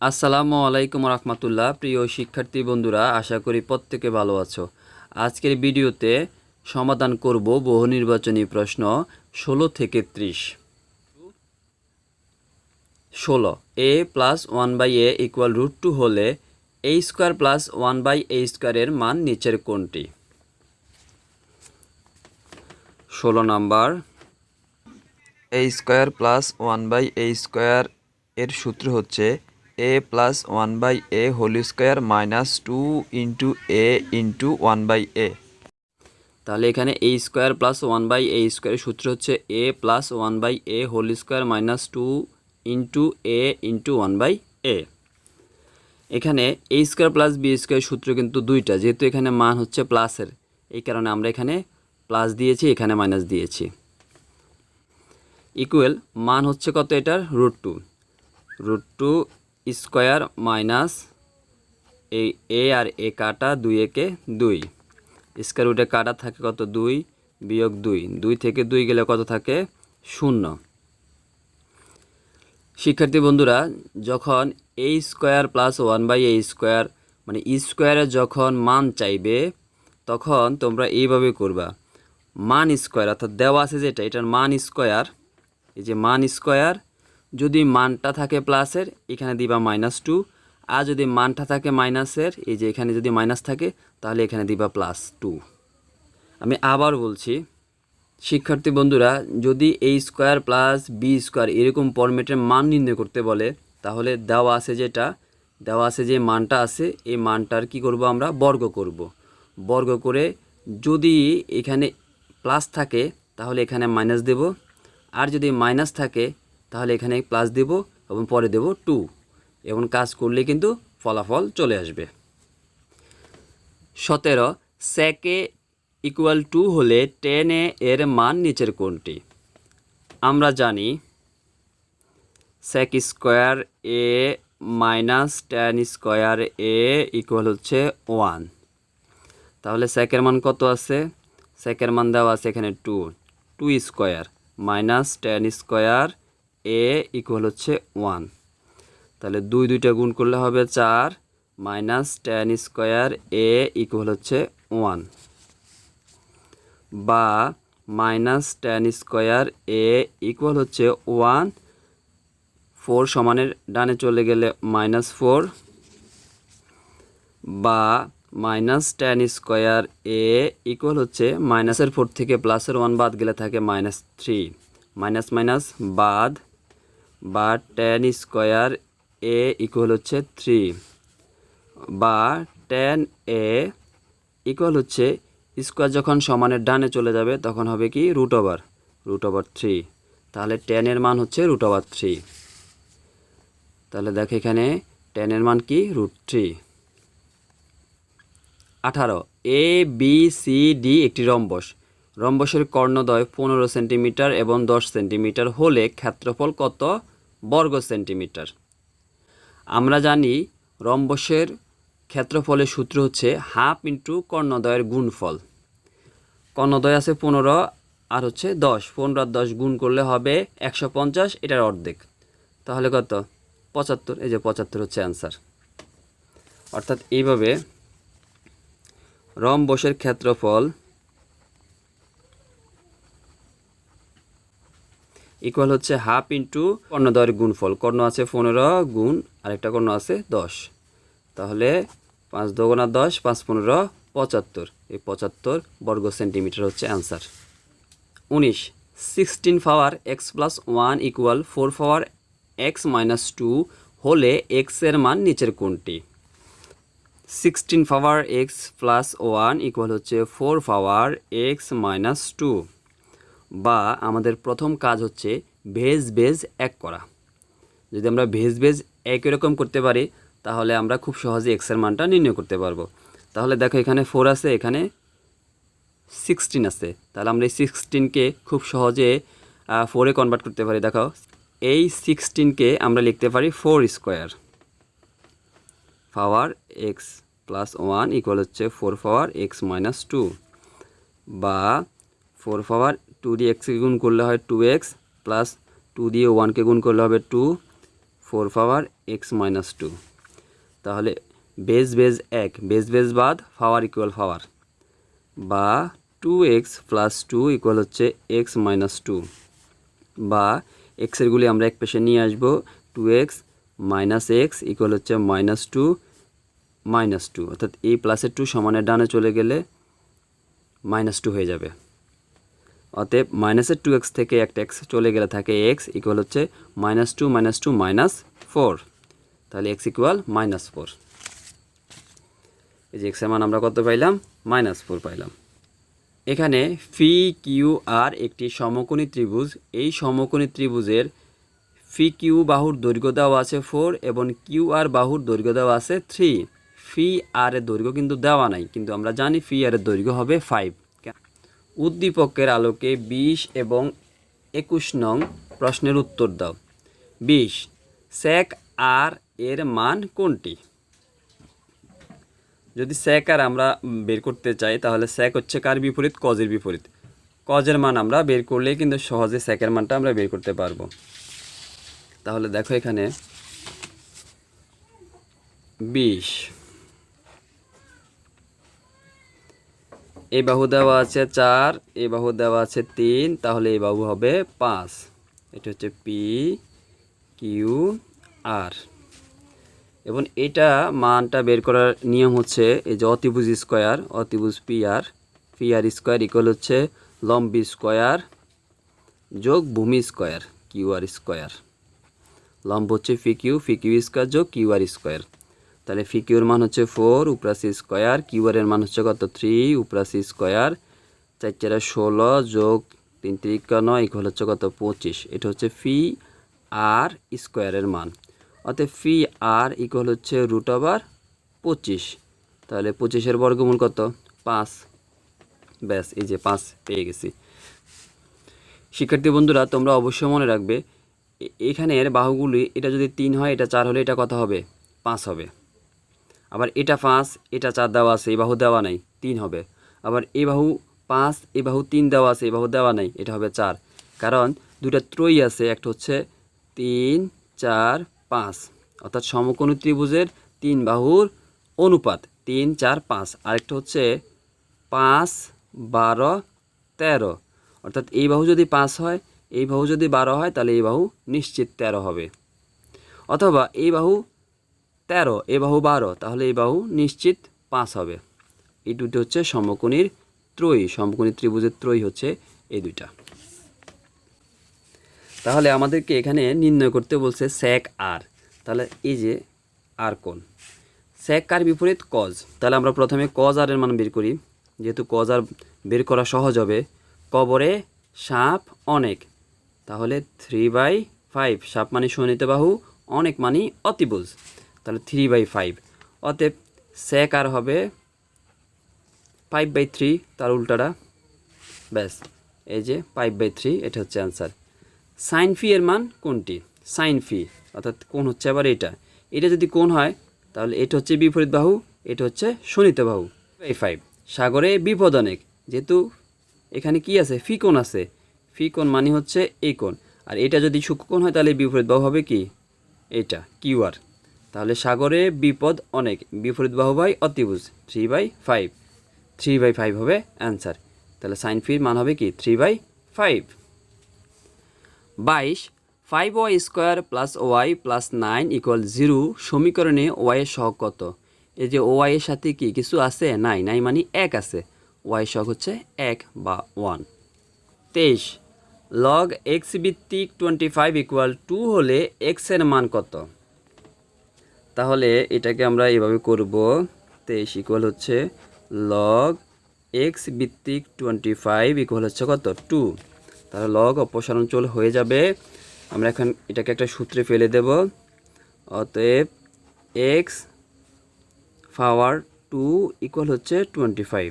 আসসালামু আলাইকুম রহমতুল্লাহ, প্রিয় শিক্ষার্থী বন্ধুরা, আশা করি প্রত্যেকে ভালো আছো। আজকের ভিডিওতে সমাধান করব বহু নির্বাচনী প্রশ্ন ষোলো থেকে ত্রিশ। ষোলো A plus one by A equal root two হলে A square plus one by A স্কোয়ারের মান নিচের কোনটি? ষোলো number A square plus one by A square এর সূত্র হচ্ছে A plus one by A whole square minus two into A into one by A তাহলে এখানে A square plus one by A স্কোয়ারের সূত্র হচ্ছে A plus one by A whole square minus two into A into one by A এখানে A square plus B square সূত্র কিন্তু দুইটা, যেহেতু এখানে মান হচ্ছে প্লাসের এই কারণে আমরা এখানে প্লাস দিয়েছি, এখানে মাইনাস দিয়েছি। ইকুয়াল মান হচ্ছে কত এটার? Root two root two square minus এই এ আর এ কাটা দুই একে দুই। স্কোয়ার রুটে কাটা থাকে কত? দুই বিয়োগ দুই। দুই থেকে দুই গেলে কত থাকে? শূন্য। শিক্ষার্থী বন্ধুরা, যখন A square plus one by A square মানে ই স্কোয়ারে যখন মান চাইবে, তখন তোমরা এইভাবে করবা। মান স্কোয়ার, অর্থাৎ দেওয়া আছে যেটা, এটার মান স্কোয়ার, এই যে মান স্কোয়ার যদি মানটা থাকে প্লাসের, এখানে দিবা মাইনাস টু আর যদি মানটা থাকে মাইনাসের এই যে এখানে যদি মাইনাস থাকে, তাহলে এখানে দিবা প্লাস টু আমি আবার বলছি, শিক্ষার্থী বন্ধুরা, যদি এই স্কোয়ার প্লাস বি স্কোয়ার এরকম ফরম্যাটের মান নির্ণয় করতে বলে, তাহলে দেওয়া আছে যেটা, দেওয়া আছে যে মানটা আছে, এই মানটার কি করব আমরা? বর্গ করব। বর্গ করে যদি এখানে প্লাস থাকে, তাহলে এখানে মাইনাস দেব। আর যদি মাইনাস থাকে তাহলে এখানে প্লাস দেব এবং পরে দেব টু এবং কাজ করলে কিন্তু ফলাফল চলে আসবে। সতেরো সেকে ইকুয়াল টু হলে টেনে এর মান নিচের কোনটি? আমরা জানি sec square A minus tan square A equal হচ্ছে ওয়ান তাহলে সেকের মান কত আছে? সেকের মান দেওয়া আছে এখানে two two square minus tan square A equal হচ্ছে ওয়ান তাহলে দুই দুইটা গুণ করলে হবে চার minus tan square A equal হচ্ছে ওয়ান বা minus tan square A equal হচ্ছে ওয়ান ফোর সমানের ডানে চলে গেলে মাইনাস ফোর বা minus tan square A equal হচ্ছে মাইনাসের ফোর থেকে প্লাসের ওয়ান বাদ গেলে থাকে মাইনাস থ্রি মাইনাস মাইনাস বাদ বা টেন স্কোয়ার এ ইকুয়াল হচ্ছে থ্রি বা টেন এ ইকুয়াল হচ্ছে স্কোয়ার যখন সমানের ডানে চলে যাবে তখন হবে কি root over root over three তাহলে টেনের মান হচ্ছে রুট ওভার থ্রি তাহলে দেখো এখানে টেনের মান কি? রুট থ্রি আঠারো এ বি সি ডি একটি রম্বস। রম্বসের কর্ণদ্বয় পনেরো সেন্টিমিটার এবং দশ সেন্টিমিটার হলে ক্ষেত্রফল কত? বর্গ সেন্টিমিটার। আমরা জানি রম্বসের ক্ষেত্রফলের সূত্র হচ্ছে হাফ ইন্টু কর্ণদ্বয়ের গুণফল। কর্ণদ্বয় আছে পনেরো আর হচ্ছে দশ। পনেরো আর দশ গুণ করলে হবে একশো পঞ্চাশ, এটার অর্ধেক। তাহলে কত? পঁচাত্তর। এই যে পঁচাত্তর হচ্ছে অ্যান্সার অর্থাৎ এইভাবে রম্বসের ক্ষেত্রফল ইকুয়াল হচ্ছে হাফ ইন্টু কর্ণদ্বয়ের গুণফল। কর্ণ আছে পনেরো গুণ, আরেকটা কর্ণ আছে দশ। তাহলে পাঁচ দোগুণা দশ, পাঁচ পনেরো, পঁচাত্তর। এই পঁচাত্তর বর্গ সেন্টিমিটার হচ্ছে অ্যান্সার উনিশ sixteen power X plus one equal four power X minus two হলে এক্সের মান নিচের কোনটি? Sixteen power X plus one equal হচ্ছে four power X minus two বা আমাদের প্রথম কাজ হচ্ছে ভেজ ভেজ এক করা। যদি আমরা ভেজ ভেজ একই রকম করতে পারি, তাহলে আমরা খুব সহজে এক্সের মানটা নির্ণয় করতে পারব। তাহলে দেখো এখানে ফোর আছে, এখানে সিক্সটিন আছে। তাহলে আমরা এই সিক্সটিনকে খুব সহজে ফোরে কনভার্ট করতে পারি। দেখো এই সিক্সটিনকে আমরা লিখতে পারি four square power X plus one equal হচ্ছে four power X minus two বা ফোর পাওয়ার টু দিয়ে এক্সকে গুণ করলে হয় টু এক্স প্লাস টু দিয়ে ওয়ানকে গুণ করলে হবে two four power X minus two তাহলে বেস বেস এক বেস বেস বাদ পাওয়ার ইকুয়াল পাওয়ার বা two X plus two equal হচ্ছে এক্স মাইনাস টু বা এক্সেরগুলি আমরা এক পেশে নিয়ে আসব two X minus X equal হচ্ছে মাইনাস টু মাইনাস টু অর্থাৎ এই প্লাসের টু সমানের ডানে চলে গেলে মাইনাস টু হয়ে যাবে। অতএব মাইনাসের টু এক্স থেকে একটা এক্স চলে গেলে থাকে এক্স ইকুয়াল হচ্ছে minus two minus two minus four তাহলে এক্স ইকুয়াল মাইনাস ফোর এই যে এক্সের মান আমরা কত পাইলাম? মাইনাস ফোর পাইলাম। এখানে ফি কিউ আর একটি সমকোণী ত্রিভুজ। এই সমকোণী ত্রিভুজের ফি কিউ বাহুর দৈর্ঘ্য দেওয়া আছে ফোর এবং কিউ আর বাহুর দৈর্ঘ্য দেওয়া আছে থ্রি ফি আর এর দৈর্ঘ্য কিন্তু দেওয়া নাই, কিন্তু আমরা জানি ফি আর এর দৈর্ঘ্য হবে ফাইভ উদ্দীপকের আলোকে বিশ এবং একুশ নং প্রশ্নের উত্তর দাও। বিশ সেক আর এর মান কোনটি? যদি স্যাক আর আমরা বের করতে চাই, তাহলে স্যাক হচ্ছে কার বিপরীত? কজের বিপরীত? কজের মান আমরা বের করলেই কিন্তু সহজে স্যাকের মানটা আমরা বের করতে পারব। তাহলে দেখো এখানে। বিশ এই বাহু দেওয়া আছে চার এই বাহু দেওয়া আছে তিন, তাহলে এই বাহু হবে পাঁচ। এটা হচ্ছে পি, কিউ, আর। এবং এটা মানটা বের করার নিয়ম হচ্ছে এই যে অতিভুজ স্কোয়ার, অতিভুজ P R. P R square equal হচ্ছে লম্বি স্কোয়ার যোগ ভূমি স্কোয়ার, কিউ আর স্কোয়ার। লম্ব হচ্ছে P Q P Q square যোগ কিউ আর স্কোয়ার। তাহলে ফি কিউর মান হচ্ছে ফোর উপরাসি স্কোয়ার কিউ এর মান হচ্ছে কত? থ্রি উপরাসি স্কোয়ার, চার চারা ষোলো যোগ তিন তিরিকা নয় ইকুয়াল হচ্ছে কত? পঁচিশ। এটা হচ্ছে ফি আর স্কোয়ারের মান। অতএব ফি আর ইকুয়াল হচ্ছে রুট ওভার পঁচিশ। তাহলে পঁচিশের বর্গমূল কত? পাঁচ। ব্যাস, এই যে পাঁচ পেয়ে গেছি। শিক্ষার্থী বন্ধুরা, তোমরা অবশ্যই মনে রাখবে এখানের বাহুগুলি, এটা যদি তিন হয়, এটা চার হলে এটা কত হবে? পাঁচ হবে। আবার এটা পাঁচ, এটা চার দেওয়া আছে, এই বাহু দেওয়া নাই, তিন হবে। আবার এই বাহু পাঁচ, এই বাহু তিন দেওয়া আছে, এই বাহু দেওয়া নাই, এটা হবে চার। কারণ দুটা ত্রয়ী আছে, একটা হচ্ছে তিন, চার, পাঁচ। অর্থাৎ সমকোণী ত্রিভুজের তিন বাহুর অনুপাত, তিন, চার, পাঁচ। আরেকটা হচ্ছে পাঁচ, বারো, তেরো। অর্থাৎ এই বাহু যদি পাঁচ হয়, এই বাহু যদি বারো হয়, তাহলে এই বাহু নিশ্চিত তেরো হবে। অথবা এই বাহু তেরো, এ বাহু বারো, তাহলে এই বাহু নিশ্চিত পাঁচ হবে। এই দুটি হচ্ছে সমকোণীর ত্রয়ী সমকোণী ত্রিভুজের ত্রয়ী হচ্ছে এই দুইটা। তাহলে আমাদেরকে এখানে নির্ণয় করতে বলছে স্যাক আর তাহলে এই যে আর কোন স্যাক কার বিপরীত কজ তাহলে আমরা প্রথমে কজ আর এর মান বের করি। যেহেতু কজ আর বের করা সহজ হবে, কবরে সাপ অনেক। তাহলে থ্রি বাই ফাইভ সাপ মানে শোনিত বাহু, অনেক মানে অতিভুজ। তাহলে থ্রি বাই ফাইভ অতএব স্যাক আর হবে ফাইভ বাই থ্রি তার উল্টাটা। ব্যাস, এই যে ফাইভ বাই থ্রি এটা হচ্ছে অ্যান্সার সাইন ফি এর মান কোনটি? সাইন ফি অর্থাৎ কোন হচ্ছে আবার এটা। এটা যদি কোন হয়, তাহলে এটা হচ্ছে বিপরীত বাহু, এটা হচ্ছে শোনিত বাহু। বাই ফাইভ সাগরে বিপদ অনেক। যেহেতু এখানে কি আছে? ফি কোণ আছে। ফি কোণ মানে হচ্ছে এই কোণ। আর এটা যদি সূক্ষ্মকোণ হয়, তাহলে বিপরীত বাহু হবে কি? এটা কিউ আর তাহলে সাগরে বিপদ অনেক, বিপরীত বাহু বাই অতিভুজ three by five three by five হবে অ্যান্সার তাহলে সাইন ফির মান হবে কি? থ্রি বাই ফাইভ বাইশ five Y square plus Y plus nine equal zero সমীকরণে ওয়াইয়ের সহগ কত? এই যে ওয়াই এর সাথে কি কিছু আছে? নাই নাই মানে এক আছে। ওয়াই সহগ হচ্ছে এক বা ওয়ান তেইশ লগ এক্স ভিত্তিক টোয়েন্টি ফাইভ ইকুয়াল টু হলে এক্সের মান কত? তাহলে এটাকে আমরা এভাবে করব। তেইশ ইকুয়াল হচ্ছে লগ এক্স ভিত্তিক টোয়েন্টি ফাইভ ইকুয়াল হচ্ছে কত? টু তাহলে লগ অপসারণ চল হয়ে যাবে। আমরা এখন এটাকে একটা সূত্রে ফেলে দেব। অতএব এক্স পাওয়ার টু ইকুয়াল হচ্ছে টোয়েন্টি ফাইভ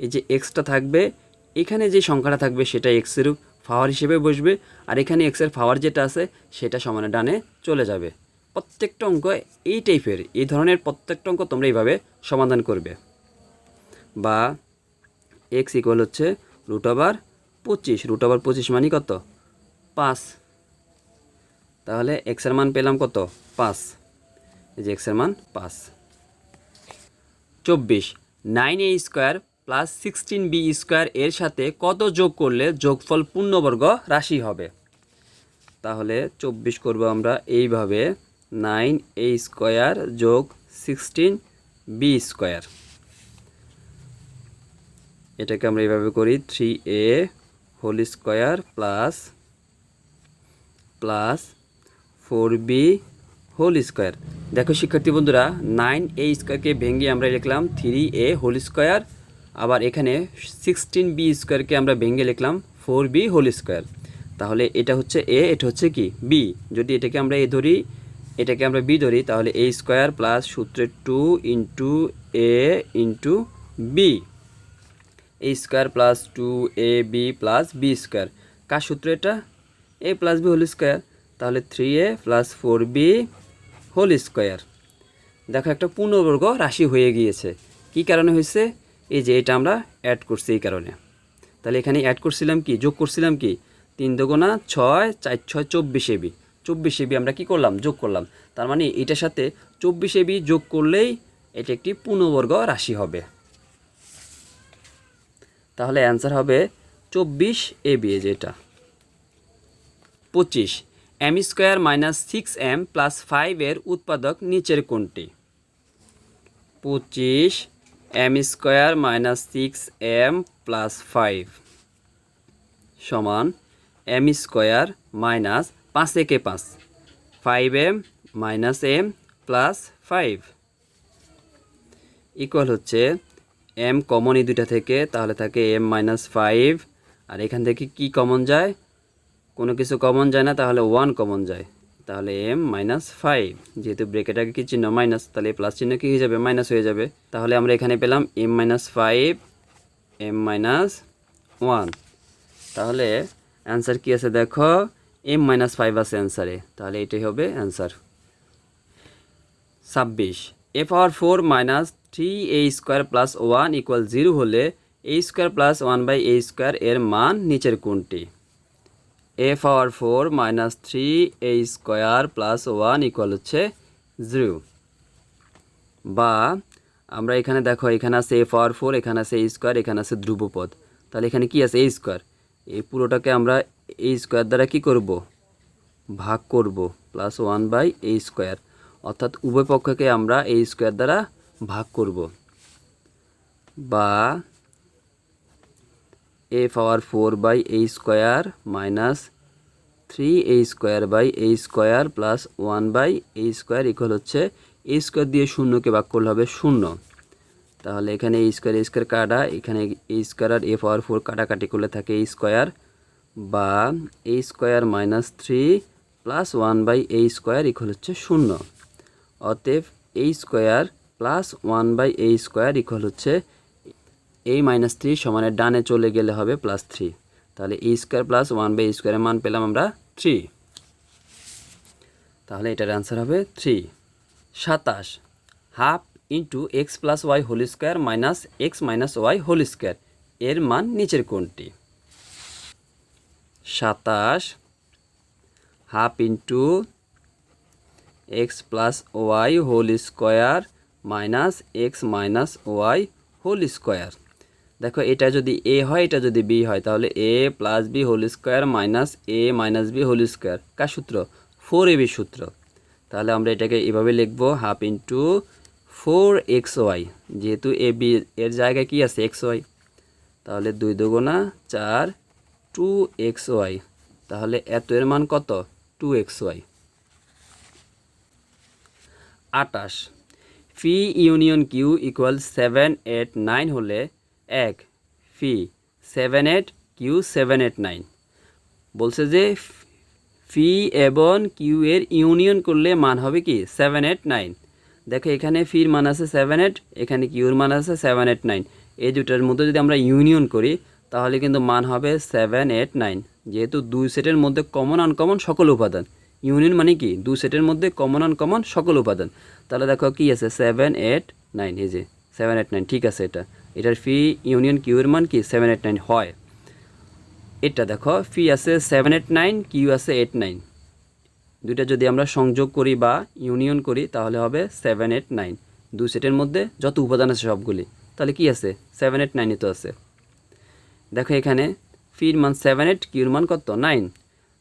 এই যে এক্সটা থাকবে, এখানে যে সংখ্যাটা থাকবে সেটা এক্সের পাওয়ার হিসেবে বসবে। আর এখানে এক্সের পাওয়ার যেটা আছে সেটা সমানে ডানে চলে যাবে। প্রত্যেকটা অঙ্ক এই টাইপের এই ধরনের প্রত্যেকটা অঙ্ক তোমরা এইভাবে সমাধান করবে। বা এক্স ইকুয়াল হচ্ছে রুট ওভার পঁচিশ। রুট ওভার পঁচিশ মানে কত? পাঁচ। তাহলে এক্সের মান পেলাম কত? পাঁচ। এই যে এক্সের মান, পাঁচ। চব্বিশ। Nine A square plus sixteen B square এর সাথে কত যোগ করলে যোগফল পূর্ণবর্গ রাশি হবে? তাহলে চব্বিশ করব আমরা এইভাবে। নাইন এ স্কোয়ার যোগ সিক্সটিন বি স্কোয়ার এটাকে আমরা এইভাবে করি three A whole square plus plus four B whole square দেখো শিক্ষার্থী বন্ধুরা নাইন এ স্কোয়ারকে ভেঙে আমরা লিখলাম থ্রি এ হোল স্কোয়ার আবার এখানে সিক্সটিন বি স্কোয়ারকে আমরা ভেঙে লিখলাম ফোর বি হোল স্কোয়ার তাহলে এটা হচ্ছে এ এটা হচ্ছে কি? বি যদি এটাকে আমরা এ ধরি এটাকে আমরা বি ধরি, তাহলে এ স্কোয়ার প্লাস সূত্রের two into A into B A square plus two A B plus B square কার সূত্র এটা? A plus B whole square তাহলে three A plus four B whole square দেখো একটা পূর্ণবর্গ রাশি হয়ে গিয়েছে। কি কারণে হয়েছে? এই যে এটা আমরা অ্যাড করছি এই কারণে। তাহলে এখানে অ্যাড করছিলাম কি? যোগ করছিলাম কি? তিন দুগুণা ছয়, চার ছয়, চব্বিশ এবি চব্বিশ এবি আমরা কি করলাম? যোগ করলাম। তার মানে এটার সাথে চব্বিশ এবি যোগ করলেই এটা একটি পূর্ণবর্গ রাশি হবে। তাহলে অ্যান্সার হবে চব্বিশ এ বি যেটা। পঁচিশ M square minus six M plus ফাইভের উৎপাদক নিচের কোনটি? পঁচিশ M square minus six M plus five সমান এম স্কোয়ার মাইনাস পাঁচ একে পাঁচ। Five M minus M plus five equal হচ্ছে এম কমন এই দুইটা থেকে, তাহলে থাকে এম মাইনাস ফাইভ আর এখান থেকে কি কমন যায়? কোনো কিছু কমন যায় না, তাহলে ওয়ান কমন যায়। তাহলে এম মাইনাস ফাইভ যেহেতু ব্রেকেট আগে কি চিহ্ন মাইনাস তাহলে প্লাস চিহ্ন কি হয়ে যাবে? মাইনাস হয়ে যাবে। তাহলে আমরা এখানে পেলাম M minus five M minus one তাহলে অ্যান্সার কি আছে দেখো? এম মাইনাস ফাইভ আছে অ্যান্সারে তাহলে এটাই হবে অ্যান্সার ছাব্বিশ A power four minus three A square plus one equal zero হলে A square plus one by A square এর মান নিচের কোনটি? A power four minus three A square plus one equal হচ্ছে জিরো বা আমরা এখানে দেখো, এখানে আছে এ পাওয়ার ফোর এখানে আছে এ স্কোয়ার এখানে আছে ধ্রুবপদ। তাহলে এখানে কি আছে? এ স্কোয়ার এই পুরোটাকে আমরা এই স্কোয়ার দ্বারা কি করব ভাগ করব plus one by A square অর্থাৎ উভয় পক্ষকে আমরা এই স্কোয়ার দ্বারা ভাগ করব বা A power four by A square minus three A square by A square plus one by A square equal হচ্ছে এ স্কোয়ার দিয়ে শূন্যকে ভাগ করলে হবে শূন্য তাহলে এখানে এ স্কোয়ার এ স্কোয়ার কাটা এখানে এ স্কোয়ার আর এ পাওয়ার ফোর কাটাকাটি করলে থাকে এ স্কোয়ার বা A square minus three plus one by A square equal হচ্ছে শূন্য। অতএব A square plus one by A square equal হচ্ছে এই মাইনাস থ্রি সমানের ডানে চলে গেলে হবে প্লাস থ্রি তাহলে A square plus one by স্কোয়ারের মান পেলাম আমরা থ্রি তাহলে এটার অ্যান্সার হবে থ্রি সাতাশ। Half into X plus Y whole square minus X minus Y whole square এর মান নিচের কোনটি সাতাশ, half into X plus Y whole square minus X minus Y whole square. দেখো, এটা যদি এ হয়, এটা যদি বি হয়, তাহলে A plus B whole square minus A minus B whole square. কার সূত্র? ফোর এ বি সূত্র। তাহলে আমরা এটাকে এভাবে লিখব, half into four X Y. যেহেতু এ বি এর জায়গায় কি আছে? X Y. তাহলে দুই দুগুণা চার টু এক্স ওয়াই তাহলে এত এর মান কত? টু এক্স ওয়াই আটাশ P union Q equal seven eight nine হলে এক। P seven eight Q seven eight nine বলছে যে ফি এবং কিউ এর ইউনিয়ন করলে মান হবে কি? সেভেন এইট নাইন দেখো এখানে ফির মান আছে সেভেন এইট এখানে কিউর মান আছে সেভেন এইট নাইন এই দুটার মধ্যে যদি আমরা ইউনিয়ন করি তাহলে কিন্তু মান হবে সেভেন এইট নাইন যেহেতু দুই সেটের মধ্যে কমন আনকমন সকল উপাদান। ইউনিয়ন মানে কি? দুই সেটের মধ্যে কমন আনকমন সকল উপাদান। তাহলে দেখো কি আছে? সেভেন এইট নাইন এই যে সেভেন এইট নাইন ঠিক আছে এটা। এটার ফি ইউনিয়ন কিউর মান কি? সেভেন এইট নাইন হয়। এটা দেখো ফি আছে সেভেন এইট নাইন কিউ আছে এইট নাইন দুইটা যদি আমরা সংযোগ করি বা ইউনিয়ন করি, তাহলে হবে সেভেন এইট নাইন দুই সেটের মধ্যে যত উপাদান আছে সবগুলি। তাহলে কি আছে? সেভেন এইট নাইনই তো আছে। দেখো এখানে, ফির মান সেভেন এইট কিউর মান কত? নাইন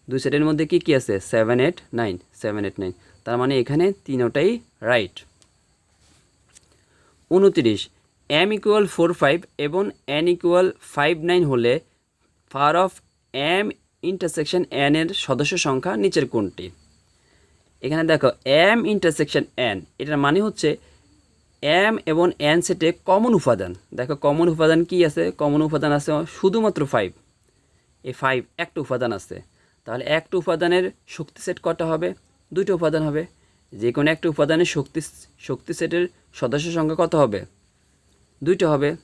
দুই সেটের মধ্যে কি কি আছে? Seven eight nine seven eight nine তার মানে এখানে তিনোটাই রাইট উনত্রিশ। এম ইকুয়াল ফোর ফাইভ এবং এন ইকুয়াল ফাইভ নাইন হলে fur of M intersection N এর সদস্য সংখ্যা নিচের কোনটি? এখানে দেখো এম ইন্টারসেকশন এন এটার মানে হচ্ছে এম এবং এন সেটে কমন উপাদান। দেখো, কমন উপাদান কি আছে? কমন উপাদান আছে শুধুমাত্র ফাইভ এই ফাইভ একটা উপাদান আছে। তাহলে একটা উপাদানের শক্তি সেট কটা হবে? দুইটা উপাদান হবে। যে কোনো একটা উপাদানের শক্তি শক্তি সেটের সদস্য সংখ্যা কত হবে? দুইটা হবে।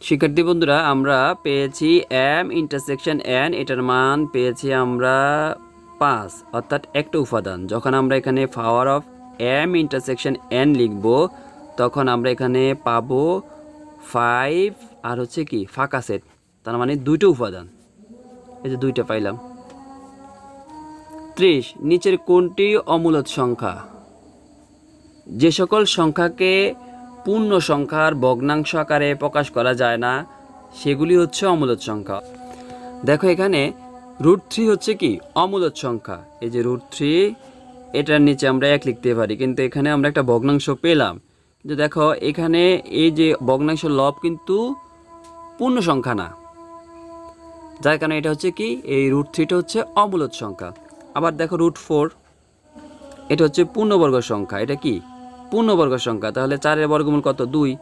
শিক্ষার্থী বন্ধুরা, আমরা পেয়েছি এম ইন্টারসেকশন এন এটার মান পেয়েছি আমরা পাঁচ। অর্থাৎ একটা উপাদান। যখন আমরা এখানে power of M intersection N লিখব, তখন আমরা এখানে পাবো ফাইভ আর হচ্ছে কি, ফাঁকা সেট তার মানে দুইটা উপাদান। এই যে দুইটা পাইলাম। ত্রিশ, নিচের কোনটি অমূলত সংখ্যা? যে সকল সংখ্যাকে পূর্ণ সংখ্যার ভগ্নাংশ আকারে প্রকাশ করা যায় না, সেগুলি হচ্ছে অমূলত সংখ্যা। দেখো এখানে রুট থ্রি হচ্ছে কি? অমূলত সংখ্যা। এই যে রুট থ্রি এটার নিচে আমরা এক লিখতে পারি, কিন্তু এখানে আমরা একটা ভগ্নাংশ পেলাম। কিন্তু দেখো, এখানে এই যে ভগ্নাংশ লব কিন্তু পূর্ণ সংখ্যা না। যার কারণে এটা হচ্ছে কি? এই রুট থ্রিটা হচ্ছে অমূলত সংখ্যা। আবার দেখো রুট ফোর এটা হচ্ছে পূর্ণবর্গ সংখ্যা। এটা কি? পূর্ণবর্গ সংখ্যা। তাহলে চারের বর্গমূল কত? দুই।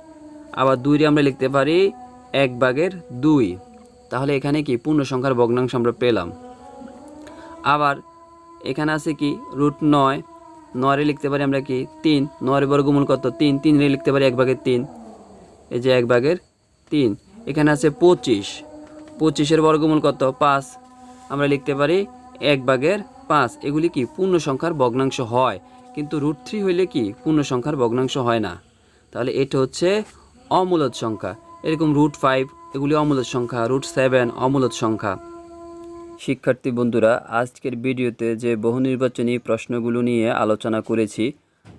আবার দুইরে আমরা লিখতে পারি এক ভাগের দুই। তাহলে এখানে কি? পূর্ণ সংখ্যার ভগ্নাংশ আমরা পেলাম। আবার এখানে আছে কি? রুট নয় নয়রে লিখতে পারি আমরা কি? তিন। নয়ের বর্গমূল কত? তিন। তিনরে লিখতে পারি এক ভাগের তিন। এই যে এক ভাগের তিন। এখানে আছে পঁচিশ। পঁচিশের বর্গমূল কত? পাঁচ। আমরা লিখতে পারি এক ভাগের পাঁচ। এগুলি কি? পূর্ণ সংখ্যার ভগ্নাংশ হয়। কিন্তু রুট থ্রি হইলে কি? পূর্ণ সংখ্যার ভগ্নাংশ হয় না। তাহলে এটা হচ্ছে অমূলত সংখ্যা। এরকম রুট ফাইভ এগুলি অমূলত সংখ্যা। রুট সেভেন অমূলত সংখ্যা। শিক্ষার্থী বন্ধুরা, আজকের ভিডিওতে যে বহু নির্বাচনী প্রশ্নগুলো নিয়ে আলোচনা করেছি,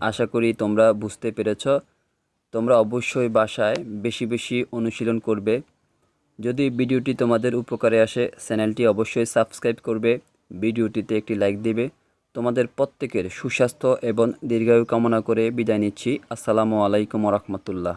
আশা করি তোমরা বুঝতে পেরেছ। তোমরা অবশ্যই বাসায় বেশি বেশি অনুশীলন করবে। যদি ভিডিওটি তোমাদের উপকারে আসে, চ্যানেলটি অবশ্যই সাবস্ক্রাইব করবে, ভিডিওটিতে একটি লাইক দিবে। তোমাদের প্রত্যেকের সুস্বাস্থ্য এবং দীর্ঘায়ু কামনা করে বিদায় নিচ্ছি। আসসালামু আলাইকুম রহমতুল্লাহ।